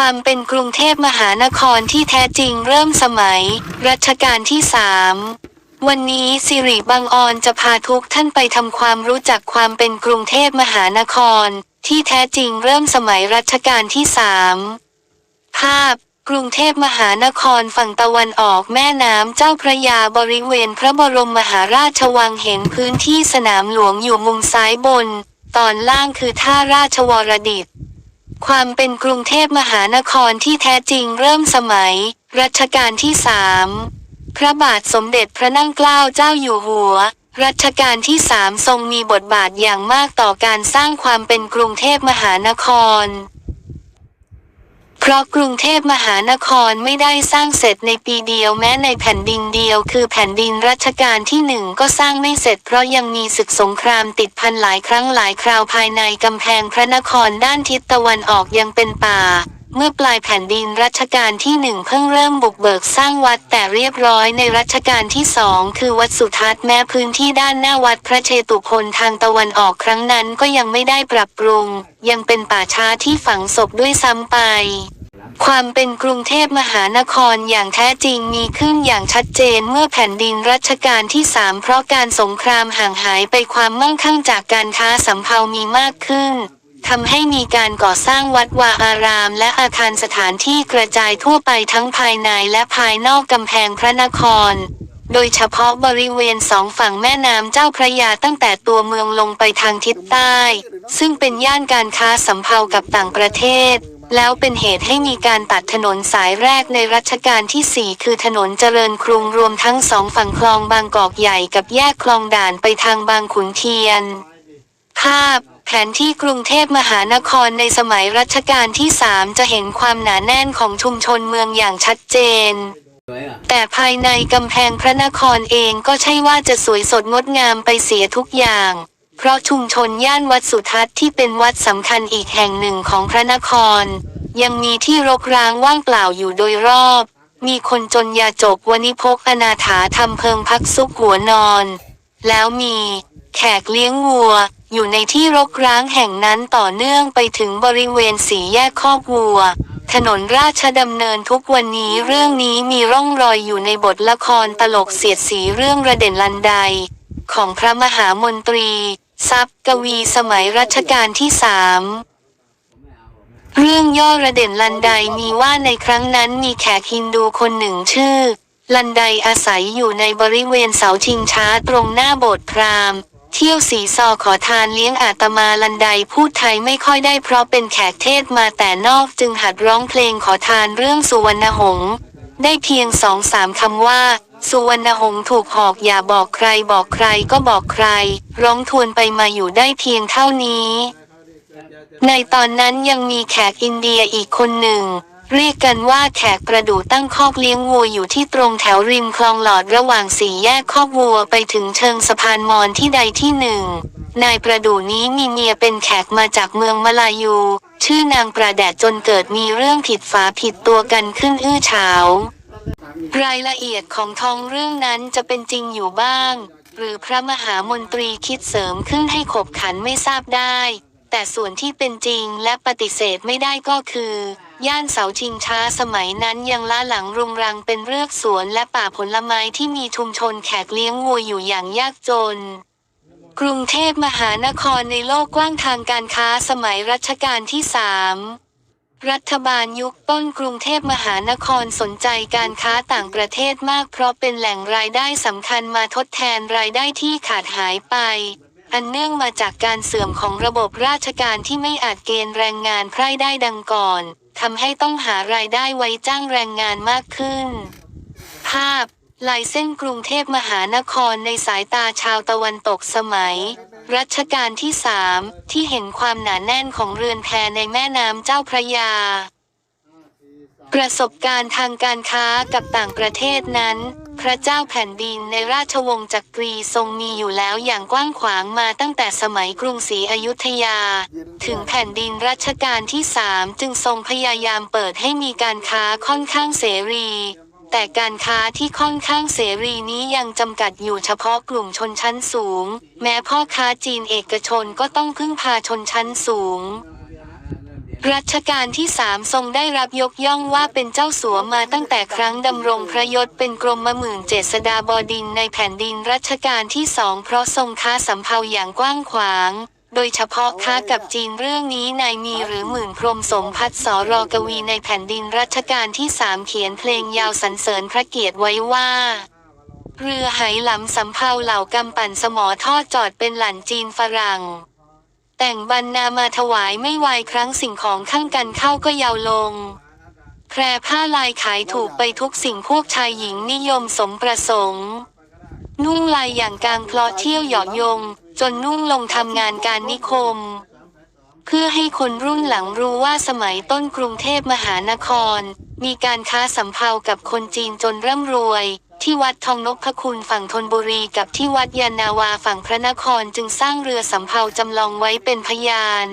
ความเป็นกรุงเทพมหานครที่แท้จริงเริ่มสมัย รัชกาลที่สามวันนี้สิริบังออนจะพาทุกท่านไปทำความรู้จักความเป็นกรุงเทพมหานคร ที่แท้จริงเริ่มสมัยรัชกาลที่สามภาพกรุงเทพมหานครฝั่งตะวันออกแม่น้ำเจ้าพระยาบริเวณพระบรมมหาราชวังเห็นพื้นที่สนามหลวงอยู่มุมซ้ายบน ตอนล่างคือท่าราชวรดิต ความเป็นกรุงเทพมหานครที่แท้จริงเริ่มสมัย รัชกาลที่สามพระบาทสมเด็จพระนั่งเกล้าเจ้าอยู่หัว รัชกาลที่สามทรงมีบทบาทอย่างมากต่อการสร้างความเป็นกรุงเทพมหานคร เพราะกรุงเทพมหานครไม่ได้สร้างเสร็จในปีเดียวแม้ในแผ่นดินเดียว คือแผ่นดินรัชกาลที่หนึ่งก็สร้างไม่เสร็จ เพราะยังมีศึกสงครามติดพันหลายครั้งหลายคราวภายในกำแพงพระนครด้านทิศตะวันออกยังเป็นป่า เมื่อปลายแผ่นดินรัชกาลที่หนึ่งเพิ่งเริ่มบุกเบิกสร้างวัดแต่เรียบร้อยในรัชกาลที่สองคือวัดสุทัศน์แม้พื้นที่ด้านหน้าวัดพระเชตุพนทางตะวันออกครั้งนั้นก็ยังไม่ได้ปรับปรุง ยังเป็นป่าช้าที่ฝังศพด้วยซ้ำไป ความเป็นกรุงเทพมหานครอย่างแท้จริงมีขึ้นอย่างชัดเจนเมื่อแผ่นดินรัชกาลที่สามเพราะการสงครามห่างหายไปความมั่งคั่งจากการค้าสำเภามีมากขึ้น ทำให้มีการก่อสร้างวัดวาอาราม และอาคารสถานที่กระจายทั่วไปทั้งภายในและภายนอกกำแพงพระนคร โดยเฉพาะบริเวณสองฝั่งแม่น้ำเจ้าพระยาตั้งแต่ตัวเมืองลงไปทางทิศใต้ ซึ่งเป็นย่านการค้าสำเภากับต่างประเทศแล้วเป็นเหตุให้มีการตัดถนนสายแรกในรัชกาลที่ 4 คือถนนเจริญกรุงรวมทั้งสองฝั่งคลองบางกอกใหญ่กับแยกคลองด่านไปทางบางขุนเทียน ภาพ แผนที่กรุงเทพมหานครในสมัยรัชกาลที่ 3 จะเห็นความหนาแน่นของชุมชนเมืองอย่างชัดเจน แต่ภายในกำแพงพระนครเองก็ใช่ว่าจะสวยสดงดงามไปเสียทุกอย่าง เพราะชุมชนย่านวัดสุทัศน์ที่เป็นวัดสำคัญอีกแห่งหนึ่งของพระนคร ยังมีที่รกร้างว่างเปล่าอยู่โดยรอบ มีคนจนยาจกวนิพกอนาถาทำเพิงพักซุกหัวนอน แล้วมีแขกเลี้ยงวัว อยู่ในที่รกร้างแห่งนั้นต่อเนื่องไปถึงบริเวณสีแยกคอกวัว ถนนราชดำเนินทุกวันนี้เรื่องนี้มีร่องรอยอยู่ในบทละครตลกเสียดสีเรื่องระเด่นลันได ของพระมหามนตรี ทรัพย์กวีสมัยรัชกาลที่สามเรื่องย่อระเด่นลันไดมีว่าในครั้งนั้นมีแขกฮินดูคนหนึ่งชื่อ ลันไดอาศัยอยู่ในบริเวณเสาชิงช้าตรงหน้าโบสถ์พราหมณ์ เที่ยวสีซอขอทานเลี้ยงอาตมาลันไดพูดไทยไม่ค่อยได้เพราะเป็นแขกเทศมาแต่นอกจึงหัดร้องเพลงขอทานเรื่องสุวรรณหงษ์ได้เพียงสองสามคำว่า สุวรรณหงษ์ถูกหอกอย่าบอกใครบอกใครก็บอกใคร ร้องทวนไปมาอยู่ได้เพียงเท่านี้ ในตอนนั้นยังมีแขกอินเดียอีกคนหนึ่ง เรียกกันว่าแขกประดูตั้งคอกเลี้ยงวัวอยู่ที่ตรงแถวริมคลองหลอดระหว่างสี่แยกคอกวัวไปถึงเชิงสะพานมอนที่ใดที่หนึ่ง นายประดูนี้มีเมียเป็นแขกมาจากเมืองมลายู ชื่อนางประแดดจนเกิดมีเรื่องผิดฝาผิดตัวกันขึ้นอื้อเฉารายละเอียดของทองเรื่องนั้นจะเป็นจริงอยู่บ้าง หรือพระมหามนตรีคิดเสริมขึ้นให้ขบขันไม่ทราบได้ แต่ส่วนที่เป็นจริงและปฏิเสธไม่ได้ก็คือ ย่านเสาชิงช้าสมัยนั้นยังล้าหลังรุงรังเป็นเรือกสวนและป่าผลไม้ที่มีชุมชนแขกเลี้ยงวัวอยู่อย่างยากจน กรุงเทพมหานครในโลกกว้างทางการค้าสมัยรัชกาลที่สามรัฐบาลยุคต้นกรุงเทพมหานครสนใจการค้าต่างประเทศมากเพราะเป็นแหล่งรายได้สำคัญมาทดแทนรายได้ที่ขาดหายไป อันเนื่องมาจากการเสื่อมของระบบราชการที่ไม่อาจเกณฑ์แรงงานไพร่ได้ดังก่อน ทำให้ต้องหารายได้ไว้จ้างแรงงานมากขึ้น ภาพลายเส้นกรุงเทพมหานครในสายตาชาวตะวันตกสมัย รัชกาลที่สามที่เห็นความหนาแน่นของเรือนแพในแม่น้ำเจ้าพระยา ประสบการณ์ทางการค้ากับต่างประเทศนั้น พระเจ้าแผ่นดินในราชวงศ์จักรีทรงมีอยู่แล้วอย่างกว้างขวางมาตั้งแต่สมัยกรุงศรีอยุธยา ถึงแผ่นดินรัชกาลที่สามจึงทรงพยายามเปิดให้มีการค้าค่อนข้างเสรี แต่การค้าที่ค่อนข้างเสรีนี้ยังจำกัดอยู่เฉพาะกลุ่มชนชั้นสูง แม้พ่อค้าจีนเอกชนก็ต้องพึ่งพาชนชั้นสูง รัชกาลที่สามทรงได้รับยกย่องว่าเป็นเจ้าสัวมาตั้งแต่ครั้งดำรงพระยศเป็นกรมหมื่นเจษฎาบดินในแผ่นดินรัชกาลที่สองเพราะทรงค้าสำเภาอย่างกว้างขวาง โดยเฉพาะค้ากับจีนเรื่องนี้นายมีหรือหมื่นพรมสมพัฒสรกวีในแผ่นดินรัชกาลที่สามเขียนเพลงยาวสรรเสริญพระเกียรติไว้ว่าเรือไหหลำสำเภาเหล่ากำปั่นสมอทอดจอดเป็นหลั่นจีนฝรั่ง แต่งบรรณามาถวายไม่ไหวครั้งสิ่งของข้างกันเข้าก็ยาวลง แพรผ้าลายขายถูกไปทุกสิ่งพวกชายหญิงนิยมสมประสงค์ นุ่งลายอย่างกลางเพลาะเที่ยวหยอดยง จนนุ่งลงทำงานการนิคม เพื่อให้คนรุ่นหลังรู้ว่าสมัยต้นกรุงเทพมหานคร มีการค้าสำเภากับคนจีนจนร่ำรวย ที่วัดทองนกพคุณฝั่งธนบุรีกับที่วัดยานาวาฝั่งพระนครจึงสร้างเรือสำเภาจำลองไว้เป็นพยาน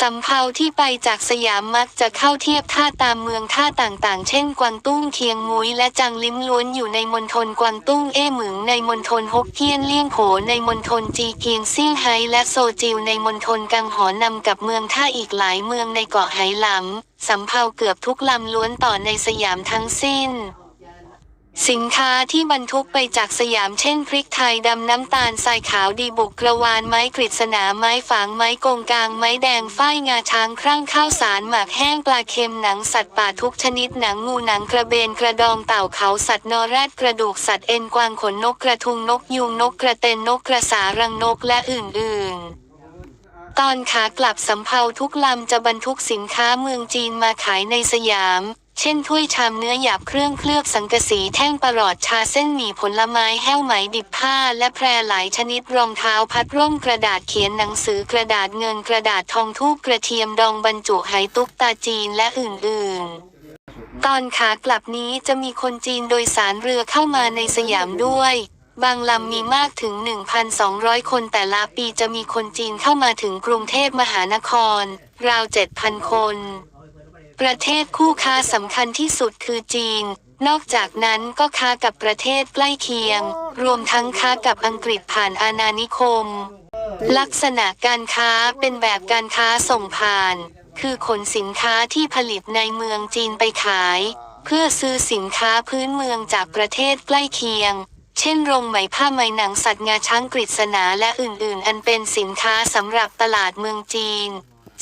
สำเภาที่ไปจากสยามมักจะเข้าเทียบท่าตามเมืองท่าต่างๆ เช่น กวางตุ้งเคียงมุ้ยและจังลิ้มล้วนอยู่ในมณฑลกวางตุ้งเอ้หมึงในมณฑลฮกเกี้ยนเลี่ยงโหในมณฑลจีเกียงเซี่ยงไฮ้และโซจิวในมณฑลกังหอนำกับเมืองท่าอีกหลายเมืองในเกาะไหหลำสำเภาเกือบทุกลำล้วนต่อในสยามทั้งสิ้น สินค้าที่บรรทุกไปจากสยามเช่นพริกไทยดำน้ำตาลทรายขาวดีบุกกระวานไม้กฤษณาไม้ฝางไม้กงกางไม้แดงฝ้ายงาช้างครั่งข้าวสารหมากแห้งปลาเค็มหนังสัตว์ป่าทุกชนิดหนังงูหนังกระเบนกระดองเต่าเขาสัตว์นอแรดกระดูกสัตว์เอ็นกวางขนนกกระทุงนกยูงนกกระเตนนกกระสารังนกและอื่นๆตอนขากลับสำเภาทุกลำจะบรรทุกสินค้าเมืองจีนมาขายในสยาม เช่นถ้วยชามเนื้อหยาบเครื่องเคลือบสังกะสีแท่งประหลอดชาเส้นหมี่ผลไม้แห้วไหมดิบผ้า และแพรหลายชนิดรองเท้าพัดร่มกระดาษเขียนหนังสือกระดาษเงินกระดาษทองทูบกระเทียมดองบรรจุไหตุ๊กตาจีนและอื่นๆตอนขากลับนี้จะมีคนจีนโดยสารเรือเข้ามาในสยามด้วย บางลำมีมากถึง 1,200 คนแต่ละปีจะมีคนจีนเข้ามาถึงกรุงเทพมหานคร ราว 7,000 คน ประเทศคู่ค้าสำคัญที่สุดคือจีน นอกจากนั้นก็ค้ากับประเทศใกล้เคียง รวมทั้งค้ากับอังกฤษผ่านอาณานิคม ลักษณะการค้าเป็นแบบการค้าส่งผ่าน คือขนสินค้าที่ผลิตในเมืองจีนไปขาย เพื่อซื้อสินค้าพื้นเมืองจากประเทศใกล้เคียง เช่นโรงไหมผ้าไหมหนังสัตว์งาช้างกฤษณาและอื่นๆ อันเป็นสินค้าสำหรับตลาดเมืองจีน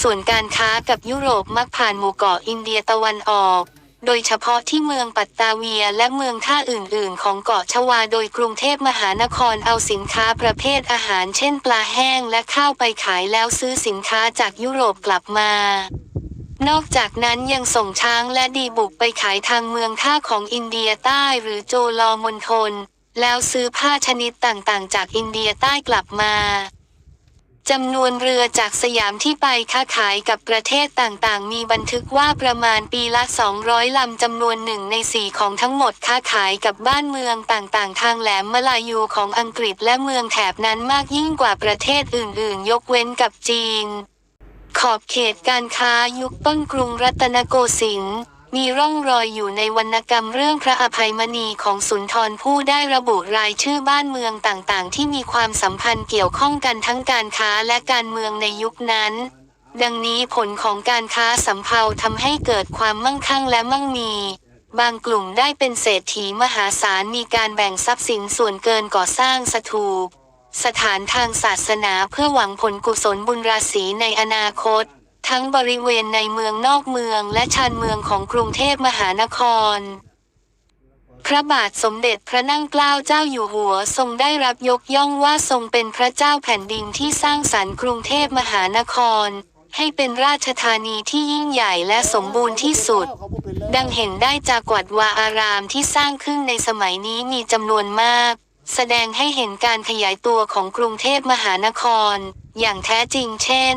ส่วนการค้ากับยุโรปมักผ่านหมู่เกาะอินเดียตะวันออก โดยเฉพาะที่เมืองปัตตาเวียและเมืองท่าอื่น ๆ ของเกาะชวา โดยกรุงเทพมหานครเอาสินค้าประเภทอาหาร เช่น ปลาแห้งและข้าวไปขายแล้วซื้อสินค้าจากยุโรปกลับมานอกจากนั้นยังส่งช้างและดีบุกไปขายทางเมืองท่าของอินเดียใต้หรือโจลอมณฑลแล้วซื้อผ้าชนิดต่างๆ จากอินเดียใต้กลับมา จำนวนเรือจากสยามที่ไปค้าขายกับประเทศต่างๆ มีบันทึกว่าประมาณปีละ 200 ลำจำนวนหนึ่งในสี่ของทั้งหมดค้าขายกับบ้านเมืองต่างๆ ทางแหลมมลายูของอังกฤษและเมืองแถบนั้นมากยิ่งกว่าประเทศอื่นๆ ยกเว้นกับจีน ขอบเขตการค้ายุคต้นกรุงรัตนโกสินทร์ มีร่องรอยอยู่ในวรรณกรรมเรื่องพระอภัยมณีของสุนทรผู้ได้ระบุรายชื่อบ้านเมืองต่างๆ ที่มีความสัมพันธ์เกี่ยวข้องกันทั้งการค้าและการเมืองในยุคนั้น ดังนี้ผลของการค้าสำเภาทำให้เกิดความมั่งคั่งและมั่งมี บางกลุ่มได้เป็นเศรษฐีมหาศาลมีการแบ่งทรัพย์สินส่วนเกินก่อสร้างสถูปสถานทางศาสนาเพื่อหวังผลกุศลบุญราศีในอนาคต ทั้งบริเวณในเมืองนอกเมืองและชานเมืองของกรุงเทพมหานคร พระบาทสมเด็จพระนั่งเกล้าเจ้าอยู่หัวทรงได้รับยกย่องว่าทรงเป็นพระเจ้าแผ่นดินที่สร้างสรรค์กรุงเทพมหานคร ให้เป็นราชธานีที่ยิ่งใหญ่และสมบูรณ์ที่สุด ดังเห็นได้จากวัดวาอารามที่สร้างขึ้นในสมัยนี้มีจำนวนมาก แสดงให้เห็นการขยายตัวของกรุงเทพมหานคร อย่างแท้จริงเช่น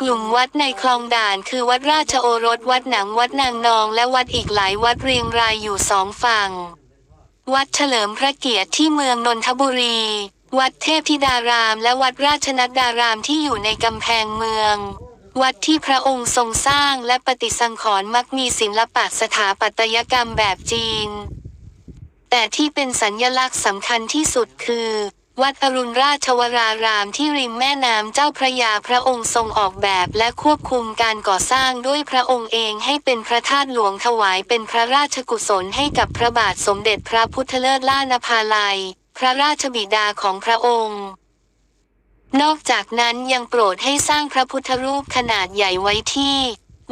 กลุ่มวัดในคลองด่านคือวัดราชโอรสวัดหนังวัดนางนอง และวัดอีกหลายวัดเรียงรายอยู่สองฝั่ง วัดเฉลิมพระเกียรติที่เมืองนนทบุรี วัดเทพธิดารามและวัดราชนัดดารามที่อยู่ในกำแพงเมือง วัดที่พระองค์ทรงสร้างและปฏิสังขรณ์มักมีศิลปะสถาปัตยกรรมแบบจีน แต่ที่เป็นสัญญลักษณ์สำคัญที่สุดคือ วัดอรุณราชวรารามที่ริมแม่น้ำเจ้าพระยาพระองค์ทรงออกแบบและควบคุมการก่อสร้างด้วยพระองค์เองให้เป็นพระธาตุหลวงถวายเป็นพระราชกุศลให้กับพระบาทสมเด็จพระพุทธเลิศล่านภาลัย พระราชบิดาของพระองค์ นอกจากนั้นยังโปรดให้สร้างพระพุทธรูปขนาดใหญ่ไว้ที่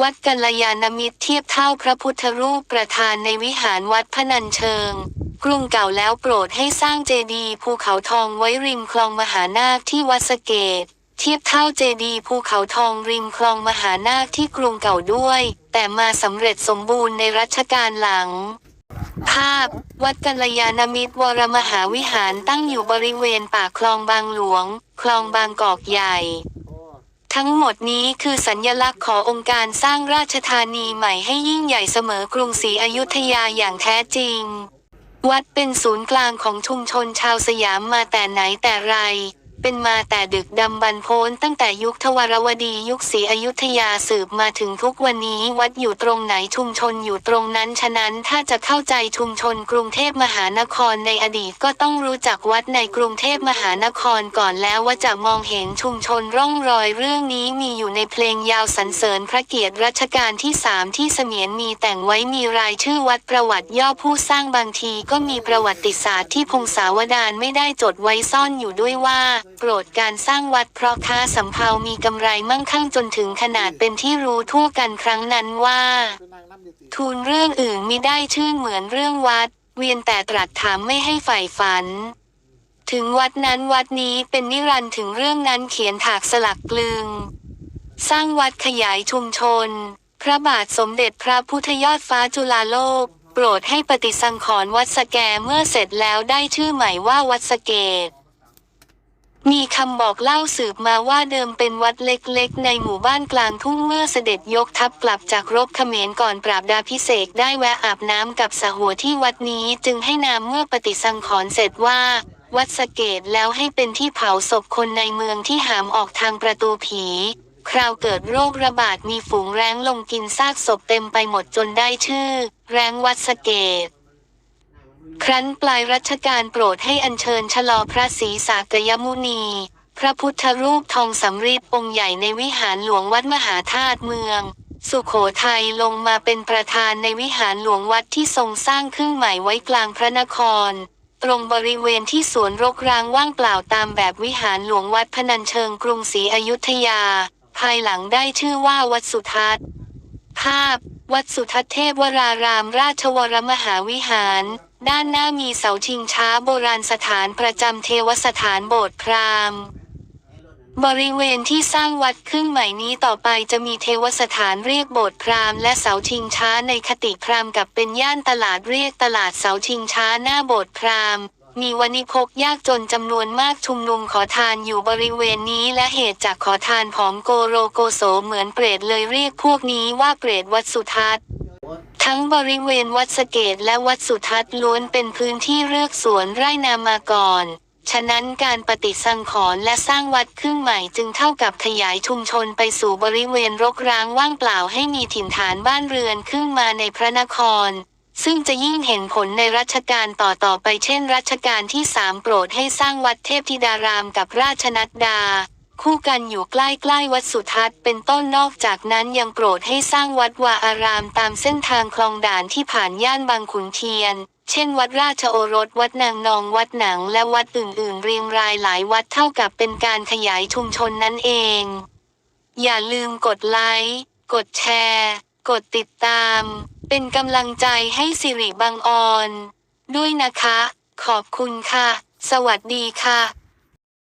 วัดกัลยาณมิตรเทียบเท่าพระพุทธรูปประธานในวิหารวัดพนัญเชิง กรุงเก่าแล้วโปรดให้สร้างเจดีย์ภูเขาทองไว้ริมคลองมหานาคที่วัดสเกต เทียบเท่าเจดีย์ภูเขาทองริมคลองมหานาคที่กรุงเก่าด้วย แต่มาสำเร็จสมบูรณ์ในรัชกาลหลัง ภาพ วัดกัลยาณมิตรวรมหาวิหารตั้งอยู่บริเวณปากคลองบางหลวง คลองบางกอกใหญ่ทั้งหมดนี้คือสัญญลักษณ์ขององค์การสร้างราชธานีใหม่ให้ยิ่งใหญ่เสมอกรุงศรีอยุธยาอย่างแท้จริง วัดเป็นศูนย์กลางของชุมชนชาวสยามมาแต่ไหนแต่ไร เป็นมาแต่ดึกดำบรรพ์โพ้นตั้งแต่ยุคทวารวดียุคศรีอยุธยาสืบมาถึงทุกวันนี้วัดอยู่ตรงไหนชุมชนอยู่ตรงนั้นฉะนั้นถ้าจะเข้าใจชุมชนกรุงเทพมหานครในอดีตก็ต้องรู้จักวัดในกรุงเทพมหานครก่อนแล้วว่าจะมองเห็นชุมชนร่องรอยเรื่องนี้มีอยู่ในเพลงยาวสรรเสริญพระเกียรติรัชกาลที่สามที่เสมียนมีแต่งไว้มีรายชื่อวัดประวัติย่อผู้สร้างบางทีก็มีประวัติศาสตร์ที่พงศาวดารไม่ได้จดไว้ซ่อนอยู่ด้วยว่าโปรดการสร้างวัดเพราะค้าสำเภามีกำไรมั่งคั่งจนถึงขนาดเป็นที่รู้ทั่วกันครั้งนั้นว่า ทูลเรื่องอื่นมิได้ชื่นเหมือนเรื่องวัด เวียนแต่ตรัสถามไม่ให้ใฝ่ฝัน ถึงวัดนั้นวัดนี้เป็นนิรันด์ถึงเรื่องนั้นเขียนถากสลักกลึง สร้างวัดขยายชุมชน พระบาทสมเด็จพระพุทธยอดฟ้าจุฬาโลก โปรดให้ปฏิสังขรณ์วัดสแกเมื่อเสร็จแล้วได้ชื่อใหม่ว่าวัดสเกต มีคำบอกเล่าสืบมาว่าเดิมเป็นวัดเล็กๆ ในหมู่บ้านกลางทุ่งเมื่อเสด็จยกทัพกลับจากรบเขมรก่อนปราบดาพิเศษได้แวะอาบน้ำกับสหัวที่วัดนี้จึงให้นามเมื่อปฏิสังขรณ์เสร็จว่า วัดสะเกตแล้วให้เป็นที่เผาศพคนในเมืองที่หามออกทางประตูผี คราวเกิดโรคระบาดมีฝูงแร้งลงกินซากศพเต็มไปหมดจนได้ชื่อ แร้งวัดสะเกต ครั้นปลายรัชกาลโปรดให้อัญเชิญชะลอพระศรีสากยมุนี พระพุทธรูปทองสำริดองค์ใหญ่ในวิหารหลวงวัดมหาธาตุเมือง สุโขทัยลงมาเป็นประธานในวิหารหลวงวัดที่ทรงสร้างขึ้นใหม่ไว้กลางพระนคร ตรงบริเวณที่สวนรกร้างว่างเปล่าตามแบบวิหารหลวงวัดพนัญเชิงกรุงศรีอยุธยา ภายหลังได้ชื่อว่าวัดสุทัศน์ ภาพ วัดสุทัศน์เทพวรารามราชวรมหาวิหาร ด้านหน้ามีเสาชิงช้าโบราณสถานประจำเทวสถานโบสถ์พราหมณ์บริเวณที่สร้างวัดขึ้นใหม่นี้ต่อไปจะมีเทวสถานเรียกโบสถ์พราหมณ์และเสาชิงช้าในคติพราหมณ์กับเป็นย่านตลาดเรียกตลาดเสาชิงช้าหน้าโบสถ์พราหมณ์มีวณิพกยากจนจำนวนมากชุมนุมขอทานอยู่บริเวณนี้และเหตุจากขอทานผอมโกโรโกโสเหมือนเปรตเลยเรียกพวกนี้ว่าเปรตวัดสุทัศน์ ทั้งบริเวณวัดสะเกตและวัดสุทัศน์ล้วนเป็นพื้นที่เลือกสวนไร่นามาก่อน ฉะนั้นการปฏิสังขรณ์และสร้างวัดขึ้นใหม่จึงเท่ากับขยายชุมชนไปสู่บริเวณรกร้างว่างเปล่าให้มีถิ่นฐานบ้านเรือนขึ้นมาในพระนคร ซึ่งจะยิ่งเห็นผลในรัชกาลต่อๆไปเช่น รัชกาลที่สามโปรดให้สร้างวัดเทพธิดารามกับราชนัดดา คู่กันอยู่ใกล้ๆวัดสุทัศน์เป็นต้นนอกจากนั้นยังโปรดให้สร้างวัดวาอารามตามเส้นทางคลองด่านที่ผ่านย่านบางขุนเทียน เช่น วัดราชโอรสวัดนางนองวัดหนังและวัดอื่นๆ เรียงรายหลายวัดเท่ากับเป็นการขยายชุมชนนั่นเอง อย่าลืมกดไลค์กดแชร์ กดติดตาม เป็นกำลังใจให้สิริบางออน ด้วยนะคะ ขอบคุณค่ะ สวัสดีค่ะ